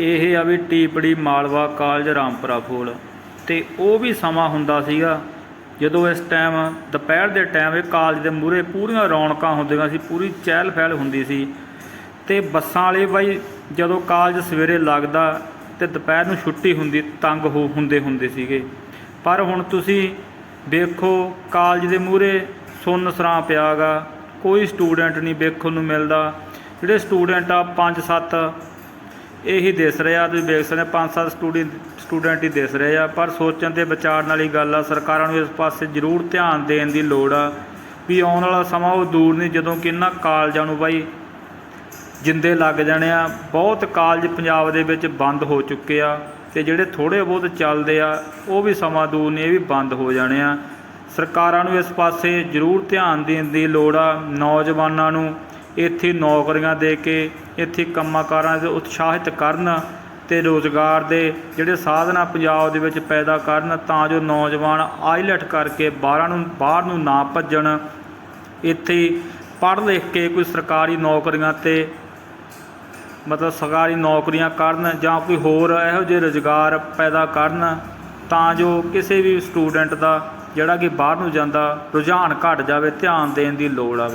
ਇਹ ਆ ਵੀ ਟੀਪੜੀ, ਮਾਲਵਾ, ਕਾਲਜ, ਰਾਮਪੁਰਾ ਫੂਲ। ਤੇ ਉਹ ਵੀ ਸਮਾਂ ਹੁੰਦਾ ਸੀਗਾ, ਜਦੋਂ ਇਸ ਟਾਈਮ ਦੁਪਹਿਰ ਦੇ ਟਾਈਮ ਇਹ ਕਾਲਜ ਦੇ ਮੂਹਰੇ ਪੂਰੀਆਂ ਰੌਣਕਾਂ ਹੁੰਦੀਆਂ ਸੀ, ਪੂਰੀ ਚਹਿਲ ਪਹਿਲ ਹੁੰਦੀ ਸੀ। ਤੇ ਬੱਸਾਂ ਵਾਲੇ ਬਾਈ ਜਦੋਂ ਕਾਲਜ ਸਵੇਰੇ ਲੱਗਦਾ ਤੇ ਦੁਪਹਿਰ ਨੂੰ ਛੁੱਟੀ ਹੁੰਦੀ, ਤੰਗ ਹੋ ਹੁੰਦੇ ਹੁੰਦੇ ਸੀਗੇ। ਪਰ ਹੁਣ ਤੁਸੀਂ ਵੇਖੋ, ਕਾਲਜ ਦੇ ਮੂਹਰੇ ਸੁੰਨ ਸਰਾਂ ਪਿਆਗਾ, ਕੋਈ ਸਟੂਡੈਂਟ ਨਹੀਂ ਵੇਖਣ ਨੂੰ ਮਿਲਦਾ। ਜਿਹੜੇ ਸਟੂਡੈਂਟ ਆ 5-7 ਇਹੀ ਦਿਸ ਰਿਹਾ, ਤੁਸੀਂ ਵੇਖ ਸਕਦੇ ਪੰਜ ਸੱਤ ਸਟੂਡੈਂਟ ਸਟੂਡੈਂਟ ਹੀ ਦਿਸ ਰਹੇ ਆ, ਪਰ ਸੋਚਣ ਤੇ ਵਿਚਾਰਨ ਵਾਲੀ ਗੱਲ ਆ, ਸਰਕਾਰਾਂ ਨੂੰ ਇਸ ਪਾਸੇ ਜ਼ਰੂਰ ਧਿਆਨ ਦੇਣ ਦੀ ਲੋੜ ਆ, ਵੀ ਆਉਣ ਵਾਲਾ ਸਮਾਂ ਉਹ ਦੂਰ ਨਹੀਂ, ਜਦੋਂ ਕਿ ਇਹਨਾਂ ਕਾਲਜਾਂ ਨੂੰ ਬਾਈ ਜਿੰਦੇ ਲੱਗ ਜਾਣੇ ਆ, ਬਹੁਤ ਕਾਲਜ ਪੰਜਾਬ ਦੇ ਵਿੱਚ ਬੰਦ ਹੋ ਚੁੱਕੇ ਆ, ਤੇ ਜਿਹੜੇ ਥੋੜੇ ਬਹੁਤ ਚੱਲਦੇ ਆ, ਉਹ ਵੀ ਸਮਾਂ ਦੂਰ ਨਹੀਂ, ਇਹ ਵੀ ਬੰਦ ਹੋ ਜਾਣੇ ਆ। ਸਰਕਾਰਾਂ ਨੂੰ ਇਸ ਪਾਸੇ ਜ਼ਰੂਰ ਧਿਆਨ ਦੇਣ ਦੀ ਲੋੜ ਆ, ਨੌਜਵਾਨਾਂ ਨੂੰ ਇੱਥੇ ਨੌਕਰੀਆਂ ਦੇ ਕੇ, ਇੱਥੇ ਕੰਮਾਂ-ਕਾਰਾਂ 'ਚ ਉਤਸ਼ਾਹਿਤ ਕਰਨ ਅਤੇ ਰੋਜ਼ਗਾਰ ਦੇ ਜਿਹੜੇ ਸਾਧਨ ਆ ਪੰਜਾਬ ਦੇ ਵਿੱਚ ਪੈਦਾ ਕਰਨ, ਤਾਂ ਜੋ ਨੌਜਵਾਨ ਆਈਲੈਟ ਕਰਕੇ ਬਾਹਰਾਂ ਨੂੰ, ਬਾਹਰ ਨੂੰ ਨਾ ਭੱਜਣ। ਇੱਥੇ ਪੜ੍ਹ ਲਿਖ ਕੇ ਕੋਈ ਸਰਕਾਰੀ ਨੌਕਰੀਆਂ ਤੇ, ਮਤਲਬ ਸਰਕਾਰੀ ਨੌਕਰੀਆਂ ਕਰਨ ਜਾਂ ਕੋਈ ਹੋਰ ਇਹੋ ਜਿਹੇ ਰੁਜ਼ਗਾਰ ਪੈਦਾ ਕਰਨ, ਤਾਂ ਜੋ ਕਿਸੇ ਵੀ ਸਟੂਡੈਂਟ ਦਾ ਜਿਹੜਾ ਕਿ ਬਾਹਰ ਨੂੰ ਜਾਂਦਾ, ਰੁਝਾਨ ਘਟ ਜਾਵੇ, ਧਿਆਨ ਦੇਣ ਦੀ ਲੋੜ ਆ